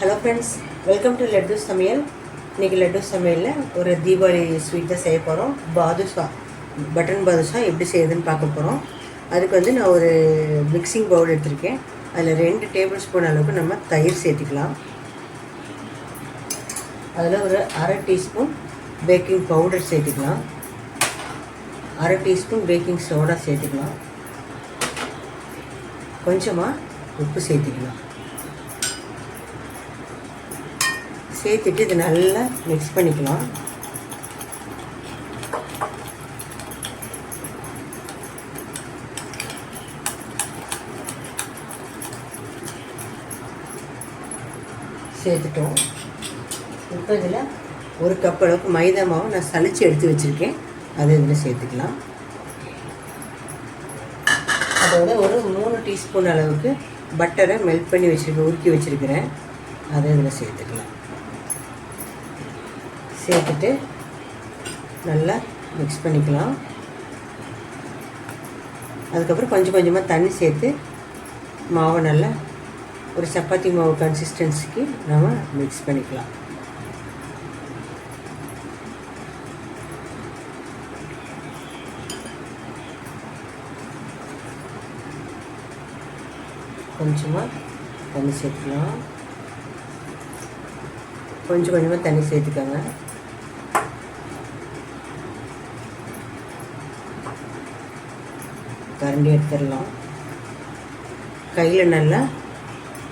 Hello friends welcome to laddu சமையல் இன்றைக்கி லட்டு சமையலில் ஒரு தீபாவளி ஸ்வீட் தான் செய்ய போகிறோம் பாதுஷா பட்டன் பாதுஷா எப்படி செய்யுதுன்னு பார்க்க போகிறோம் அதுக்கு வந்து நான் ஒரு மிக்சிங் பவுல் எடுத்திருக்கேன். அதில் ரெண்டு டேபிள் ஸ்பூன் அளவுக்கு நம்ம தயிர் சேர்த்துக்கலாம். அதில் ஒரு அரை டீஸ்பூன் பேக்கிங் பவுடர் சேர்த்துக்கலாம். அரை டீஸ்பூன் பேக்கிங் சோடா சேர்த்துக்கலாம். கொஞ்சமாக உப்பு சேர்த்துக்கலாம். சேர்த்துட்டு இது நல்லா மிக்ஸ் பண்ணிக்கலாம். சேர்த்துட்டோம். இப்போ இதில் ஒரு கப் அளவுக்கு மைதா மாவு நான் சளிச்சு எடுத்து வச்சுருக்கேன். அதை இதில் சேர்த்துக்கலாம். அதோட ஒரு மூணு டீஸ்பூன் அளவுக்கு பட்டரை மெல்ட் பண்ணி வச்சுருக்கேன் உருக்கி வச்சுருக்கிறேன். அதை இதில் சேர்த்துக்கலாம். சேர்த்துட்டு நல்லா மிக்ஸ் பண்ணிக்கலாம். அதுக்கப்புறம் கொஞ்சம் கொஞ்சமாக தண்ணி சேர்த்து மாவை நல்லா ஒரு சப்பாத்தி மாவு கன்சிஸ்டன்சிக்கு நம்ம மிக்ஸ் பண்ணிக்கலாம். கொஞ்சமாக தண்ணி சேர்த்துக்கலாம். கொஞ்சம் கொஞ்சமாக தண்ணி சேர்த்துக்கோங்க. கரண்டி எடுத்துடலாம். கையில் நல்லா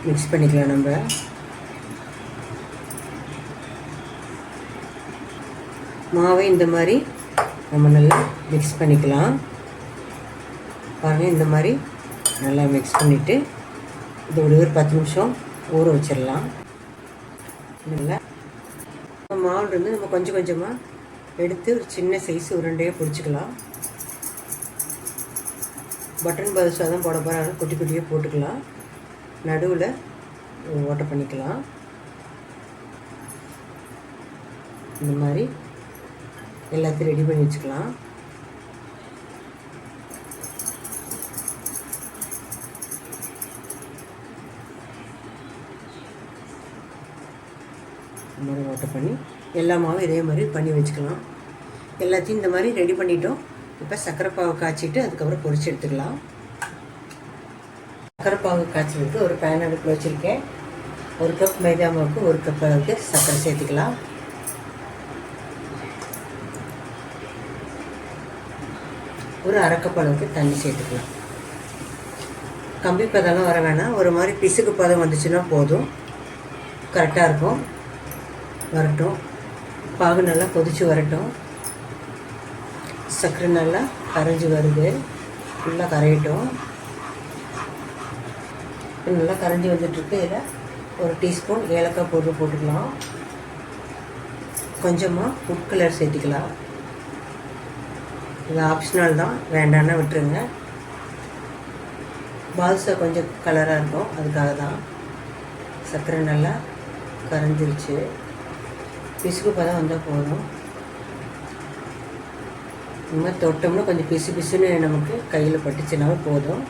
மிக்ஸ் பண்ணிக்கலாம் நம்ம. மாவை இந்த மாதிரி நம்ம நல்லா மிக்ஸ் பண்ணிக்கலாம். பாருங்கள் இந்த மாதிரி நல்லா மிக்ஸ் பண்ணிவிட்டு இது ஒரு பத்து நிமிஷம் ஊற வச்சிடலாம். நல்லா. மாவுலேருந்து நம்ம கொஞ்சம் கொஞ்சமாக எடுத்து ஒரு சின்ன சைஸ் உருண்டையாக பிடிச்சிக்கலாம். பட்டன் பாதுஷா தான் போட போகிறாங்க குட்டி குட்டியாக போட்டுக்கலாம். நடுவில் ஓட்டை பண்ணிக்கலாம். இந்த மாதிரி எல்லாத்தையும் ரெடி பண்ணி வச்சுக்கலாம். இந்த மாதிரி ஓட்டை பண்ணி எல்லா மாவும் இதே மாதிரி பண்ணி வச்சுக்கலாம். எல்லாத்தையும் இந்த மாதிரி ரெடி பண்ணிட்டோம். இப்போ சர்க்கரை பாகு காய்ச்சிட்டு அதுக்கப்புறம் பொரிச்சு எடுத்துக்கலாம். சர்க்கரை பாகு காய்ச்சலுக்கு ஒரு பேன் அடுப்பில் வச்சுருக்கேன். ஒரு கப் மைதா மாவுக்கு ஒரு கப் அளவுக்கு சர்க்கரை சேர்த்துக்கலாம். ஒரு அரைக்கப் அளவுக்கு தண்ணி சேர்த்துக்கலாம். கம்பி பதம்லாம் வர வேணாம். ஒரு மாதிரி பிசுக்கு பதம் வந்துச்சுன்னா போதும். கரெக்டாக இருக்கும். வரட்டும். பாகு நல்லா கொதித்து வரட்டும். சர்க்கரை நல்லா கரைஞ்சி வருது. ஃபுல்லாக கரையட்டும். நல்லா கரைஞ்சி வந்துட்டுருக்கு. இதில் ஒரு டீஸ்பூன் ஏலக்காய் பவுடர் போட்டுக்கலாம். கொஞ்சமாக ஃபுட் கலர் சேர்த்துக்கலாம். இது ஆப்ஷனல் தான். வேண்டான்னா விட்டுருங்க. பால்சா கொஞ்சம் கலராக இருக்கும். அதுக்காக தான். சர்க்கரை நல்லா கரைஞ்சிருச்சு. பிசுக்கு பதம் வந்தால் போதும். இந்த மாதிரி தொட்டோம்னா கொஞ்சம் பிசு பிசுன்னு நமக்கு கையில் பட்டுச்சுனாலும் போதும்.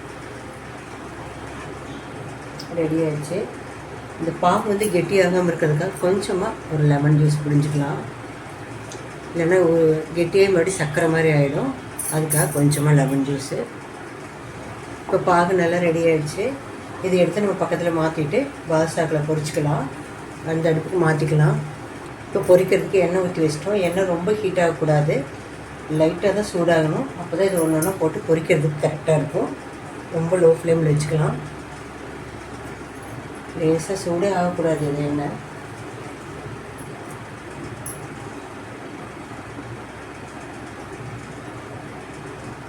ரெடி ஆயிடுச்சு. இந்த பாகு வந்து கெட்டியாகாமல் இருக்கிறதுக்காக கொஞ்சமாக ஒரு லெமன் ஜூஸ் பிடிஞ்சிக்கலாம் இல்லைன்னா ஒரு கெட்டியாக மறுபடியும் சர்க்கரை மாதிரி ஆகிடும் அதுக்காக கொஞ்சமாக லெமன் ஜூஸு இப்போ பாகு நல்லா ரெடி ஆகிடுச்சு இதை எடுத்து நம்ம பக்கத்தில் மாற்றிட்டு பாதுசாக்கில் பொரிச்சிக்கலாம் அந்த அடுப்புக்கு மாற்றிக்கலாம் இப்போ பொரிக்கிறதுக்கு எண்ணெய் ஊற்றி வச்சிட்டோம். எண்ணெய் ரொம்ப ஹீட் ஆகக்கூடாது. லைட்டாக தான் சூடாகணும். அப்போ தான் இது ஒன்று ஒன்றா போட்டு பொரிக்கிறதுக்கு கரெக்டாக இருக்கும். ரொம்ப லோ ஃப்ளேமில் வச்சுக்கலாம். லேசாக சூடே ஆகக்கூடாது இது எண்ணெய்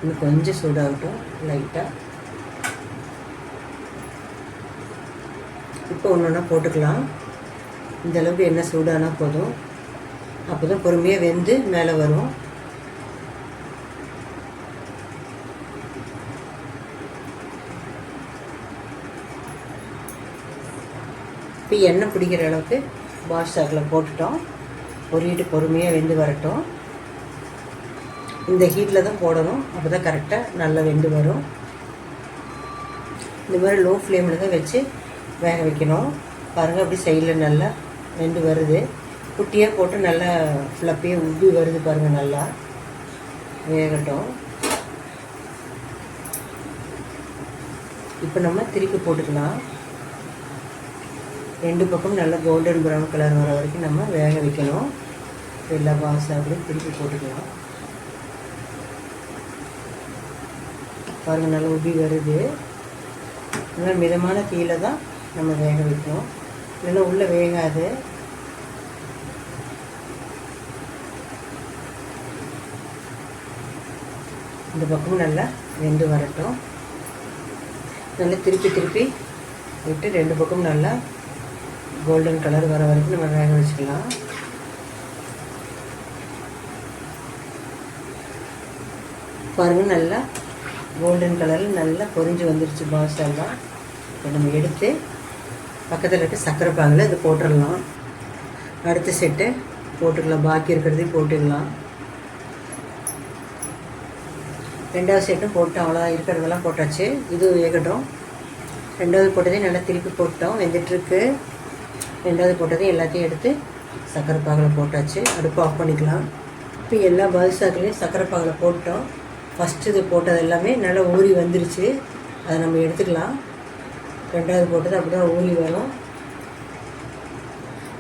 இன்னும் கொஞ்சம் சூடாகட்டும் லைட்டாக இப்போ ஒன்று ஒன்றா போட்டுக்கலாம். இந்தளவுக்கு எண்ணெய் சூடானா போதும். அப்போ தான் பொறுமையாக வெந்து மேலே வரும். இப்போ எண்ணெய் பிடிக்கிற அளவுக்கு பாஷாக்கில் போட்டுட்டோம். பொறியிட்டு பொறுமையாக வெந்து வரட்டும். இந்த ஹீட்டில் தான் போடணும். அப்போ தான் கரெக்டாக நல்லா வெந்து வரும். இந்த மாதிரி லோ ஃப்ளேமில் தான் வச்சு வேக வைக்கணும். பாருங்கள் அப்படி சைடில் நல்லா வெந்து வருது. குட்டியாக போட்டு நல்லா ஃப்ளப்பியாக உப்பி வருது பாருங்கள் நல்லா. வேகட்டும். இப்போ நம்ம திருப்பி போட்டுக்கலாம். ரெண்டு பக்கம் நல்லா கோல்டன் ப்ரௌன் கலர் வர வரைக்கும் நம்ம வேக வைக்கணும். எல்லா பாசம் அப்படியே திருப்பி போட்டுக்கலாம். பாருங்கள் நல்லா உப்பி வருது. நல்லா மிதமான தீயில தான் நம்ம வேக வைக்கணும். இல்லைன்னா உள்ளே வேகாது. இந்த பக்கமும் நல்லா வெந்து வரட்டும். நல்லா திருப்பி திருப்பி விட்டு ரெண்டு பக்கமும் நல்லா கோல்டன் கலர் வர வரைக்கும் நம்ம வேக வச்சுக்கலாம். பாருங்கள் நல்லா கோல்டன் கலரில் நல்லா பொறிஞ்சு வந்துருச்சு பாஸ்டெல்லாம் இப்போ நம்ம எடுத்து பக்கத்தில் இருக்க சர்க்கரை பாகில் இது போட்டுடலாம். அடுத்த செட்டு போட்டுக்கலாம். பாக்கி இருக்கிறதையும் போட்டுக்கலாம் ரெண்டாவது செட்டும் போட்டோம் அவ்வளோ இருக்கிறதெல்லாம் போட்டாச்சு. இது வேகட்டும். ரெண்டாவது போட்டதையும் நல்லா திருப்பி போட்டோம். வெந்துட்டுருக்கு ரெண்டாவது போட்டதையும் எல்லாத்தையும் எடுத்து சக்கரை பாகில் போட்டாச்சு. அடுப்பு ஆஃப் பண்ணிக்கலாம். இப்போ எல்லா பாதுசாக்களையும் சக்கரை பாகில் போட்டோம். ஃபஸ்ட்டு இது போட்டது எல்லாமே நல்லா ஊறி வந்துருச்சு. அதை நம்ம எடுத்துக்கலாம். ரெண்டாவது போட்டது அப்படி தான் ஊறி வரும்.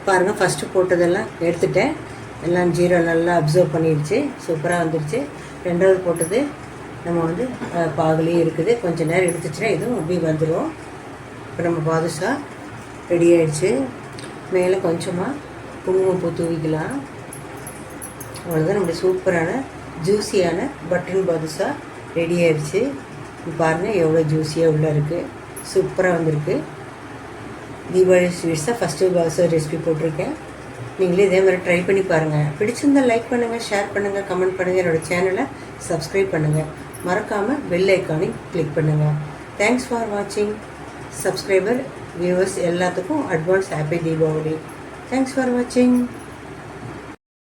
பாருங்கள் ஃபஸ்ட்டு போட்டதெல்லாம் எடுத்துட்டேன். எல்லாம் ஜீரோ நல்லா அப்சர்வ் பண்ணிடுச்சு. சூப்பராக வந்துடுச்சு ரெண்டாவது போட்டது நம்ம வந்து அஹ், பாகுலேயும் இருக்குது. கொஞ்சம் நேரம் எடுத்துச்சுன்னா இதுவும் அப்படி வந்துடும் இப்போ நம்ம பாதுஷா ரெடி ஆயிடுச்சு. மேலே கொஞ்சமாக குங்குமப்பூ தூவிக்கலாம். அவ்வளோதான் நம்மளுடைய சூப்பரான ஜூஸியான பட்டன் பாதுஷா ரெடி ஆயிடுச்சு. பாருங்கள் எவ்வளோ ஜூஸியாக உள்ளே இருக்குது சூப்பராக வந்திருக்கு. தீபாவளி ஸ்வீட்ஸாக ஃபஸ்ட்டு பாதுஷா ரெசிபி போட்டிருக்கேன். நீங்களே இதே மாதிரி ட்ரை பண்ணி பாருங்கள் பிடிச்சிருந்தா லைக் பண்ணுங்கள் ஷேர் பண்ணுங்கள் கமெண்ட் பண்ணுங்கள் என்னோடய சேனலை சப்ஸ்கிரைப் பண்ணுங்கள் மறக்காமல் பெல் ஐக்கானையும் கிளிக் பண்ணுங்கள் தேங்க்ஸ் ஃபார் வாட்சிங் சப்ஸ்கிரைபர் வியூவர்ஸ் எல்லாத்துக்கும் advance happy Deepavali. Thanks for வாட்சிங்